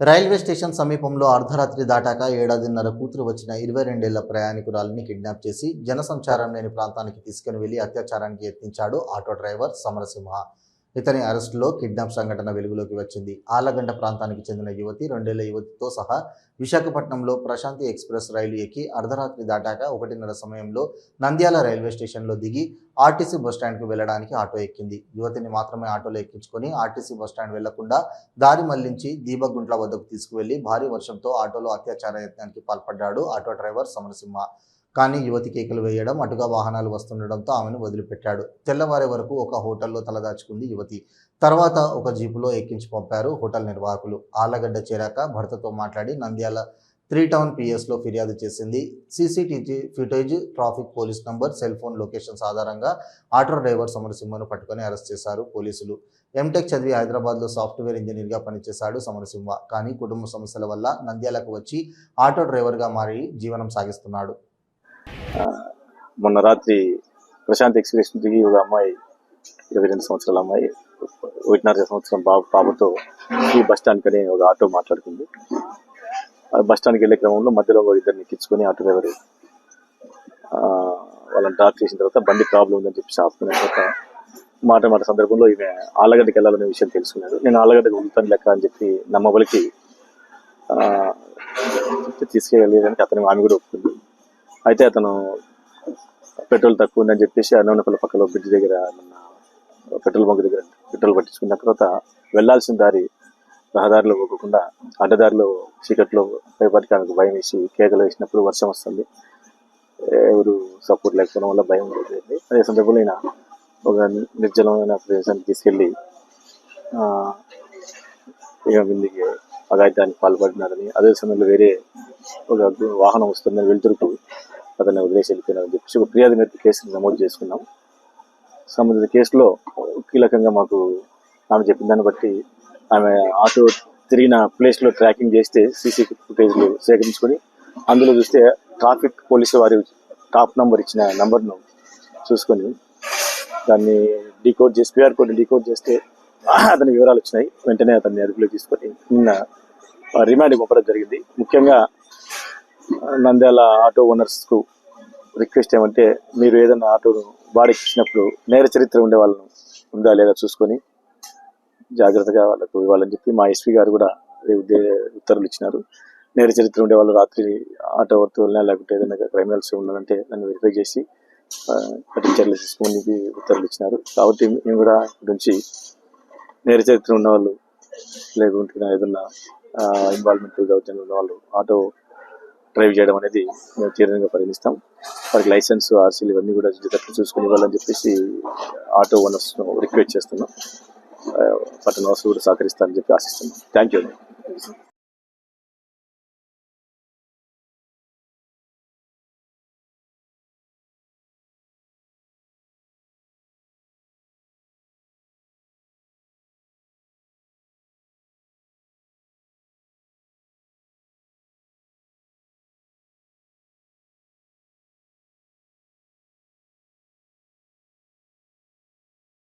Railway station సమీపంలో అర్ధరాత్రి దాటాక ఏడాదిన్నర కూతురు వచ్చిన ఇరవై రెండేళ్ళ ప్రయాణికురాలిని కిడ్నాప్ చేసి జనసంచారం లేని ప్రాంతానికి తీసుకుని వెళ్ళి అత్యాచారానికి యత్నించాడు ఆటో డ్రైవర్ సమరసింహ. ఇతని అరెస్టులో కిడ్నాప్ సంఘటన వెలుగులోకి వచ్చింది. ఆలగండ ప్రాంతానికి చెందిన యువతి రెండేళ్ళ యువతితో సహా విశాఖపట్నంలో ప్రశాంతి ఎక్స్ప్రెస్ రైలు ఎక్కి అర్ధరాత్రి దాటాక ఒకటిన్నర సమయంలో నంద్యాల రైల్వే స్టేషన్లో దిగి ఆర్టీసీ బస్టాండ్కు వెళ్ళడానికి ఆటో ఎక్కింది. యువతిని మాత్రమే ఆటోలో ఎక్కించుకొని ఆర్టీసీ బస్టాండ్ వెళ్ళకుండా దారి మళ్ళించి దీపగుంట్ల వద్దకు తీసుకువెళ్ళి భారీ వర్షంతో ఆటోలో అత్యాచార యత్నానికి పాల్పడ్డాడు ఆటో డ్రైవర్ సమరసింహ. కానీ యువతి కేకలు వేయడం అటుగా వాహనాలు వస్తుండడంతో ఆమెను వదిలిపెట్టాడు. తెల్లవారే వరకు ఒక హోటల్లో తలదాచుకుంది యువతి. తర్వాత ఒక జీపులో ఎక్కించి పంపారు హోటల్ నిర్వాహకులు. ఆలగడ్డ చేరాక భర్తతో మాట్లాడి నంద్యాల త్రీ టౌన్ పిఎస్లో ఫిర్యాదు చేసింది. CCTV footage traffic police number cell phone locations ఆధారంగా ఆటో డ్రైవర్ సమరసింహను పట్టుకొని అరెస్ట్ చేశారు పోలీసులు. ఎంటెక్ చదివి హైదరాబాద్లో సాఫ్ట్వేర్ ఇంజనీర్గా పనిచేశాడు సమరసింహ కానీ కుటుంబ సమస్యల వల్ల నంద్యాలకు వచ్చి ఆటో డ్రైవర్గా మారి జీవనం సాగిస్తున్నాడు. మొన్న రాత్రి ప్రశాంత్ ఎక్స్ప్రెస్ దిగి ఒక అమ్మాయి ఇరవై రెండు సంవత్సరాల అమ్మాయి ఒకటిన్నర సంవత్సరం బాబు పాపతో ఈ బస్ స్టాండ్ కని ఒక ఆటో మాట్లాడుకుంది. ఆ బస్ స్టాండ్కి వెళ్ళే క్రమంలో మధ్యలో ఒక ఇద్దరిని ఎక్కించుకొని ఆటో డ్రైవర్ వాళ్ళని డ్రాప్ చేసిన తర్వాత బండి ప్రాబ్లం ఉందని చెప్పి ఆపుకున్న తర్వాత మాట మాట సందర్భంలో ఈమె ఆలగడ్డకి వెళ్ళాలనే విషయం తెలుసుకున్నాడు. నేను ఆలగడ్డకు ఉంటాను లెక్క అని చెప్పి నమ్మబలికి తీసుకెళ్ళలేదని తీసుకెళ్ళడానికి అతను ఆమె కూడా ఒప్పుకుంది. అయితే అతను పెట్రోల్ తక్కువ ఉందని చెప్పేసి అన్నపల్లి పక్కలో బ్రిడ్జ్ దగ్గర మన పెట్రోల్ బంక్ దగ్గర పెట్రోల్ పట్టించుకున్న తర్వాత వెళ్ళాల్సిన దారి రహదారిలో పోకుండా అడ్డదారిలో చీకట్లో భయపడికి ఆమెకు భయం వేసి కేకలు వేసినప్పుడు వర్షం వస్తుంది. ఎవరు సపోర్ట్ లేకపోవడం వల్ల భయం ఉంటుంది అదే సందర్భంలో ఈయన ఒక నిర్జలమైన ప్రదేశానికి తీసుకెళ్ళి ఆ, ఈమె మీదకి అగాయితానికి పాల్పడినారని అదే సమయంలో వేరే ఒక వాహనం వస్తుందని వెళ్తురుకు అతన్ని వదిలేసి వెళ్ళిపోయినారని చెప్పేసి ఒక ఫిర్యాదు మీద కేసును నమోదు చేసుకున్నాం సంబంధిత కేసులో కీలకంగా మాకు ఆమె చెప్పిన దాన్ని బట్టి ఆమె ఆటో తిరిగిన ప్లేస్లో ట్రాకింగ్ చేస్తే సీసీ ఫుటేజ్లు సేకరించుకొని అందులో చూస్తే ట్రాఫిక్ పోలీసు వారి టాప్ నంబర్ ఇచ్చిన నంబర్ను చూసుకొని దాన్ని డీకోడ్ చేసి క్యూఆర్ కోడ్ డీకోడ్ చేస్తే అతని వివరాలు వచ్చినాయి. వెంటనే అతన్ని అదుపులో తీసుకొని నిన్న రిమాండ్ పంపడం జరిగింది. ముఖ్యంగా నంద్యాల ఆటో ఓనర్స్కు రిక్వెస్ట్ ఏమంటే మీరు ఏదైనా ఆటోను బాడీకి ఇచ్చినప్పుడు నేర చరిత్ర ఉండే వాళ్ళను ఉందా లేదా చూసుకొని జాగ్రత్తగా వాళ్ళకు ఇవ్వాలని చెప్పి మా ఎస్పీ గారు కూడా ఉత్తర్వులు ఇచ్చినారు. నేర చరిత్ర ఉండే వాళ్ళు రాత్రి ఆటో వర్తు వెళ్ళినా లేకుంటే ఏదైనా క్రిమినల్స్ ఉన్నారంటే దాన్ని వెరిఫై చేసి కఠిన చర్యలు తీసుకొని ఉత్తర్వులు ఇచ్చినారు. కాబట్టి మేము కూడా ఇప్పటి నుంచి నేర చరిత్ర ఉన్న వాళ్ళు లేకుంటే ఏదన్నా ఇన్వాల్వ్మెంట్ దౌర్జన్యం ఉన్న వాళ్ళు ఆటో డ్రైవ్ చేయడం అనేది మేము తీవ్రంగా పరిగణిస్తాం. వారికి లైసెన్స్ ఆర్సీలు ఇవన్నీ కూడా జాగ్రత్తగా చూసుకుని ఇవ్వాలని చెప్పేసి ఆటో ఓనర్స్ రిక్వెస్ట్ చేస్తున్నాం. పట్టణ వాసులు కూడా సహకరిస్తారని చెప్పి ఆశిస్తున్నాం. Thank you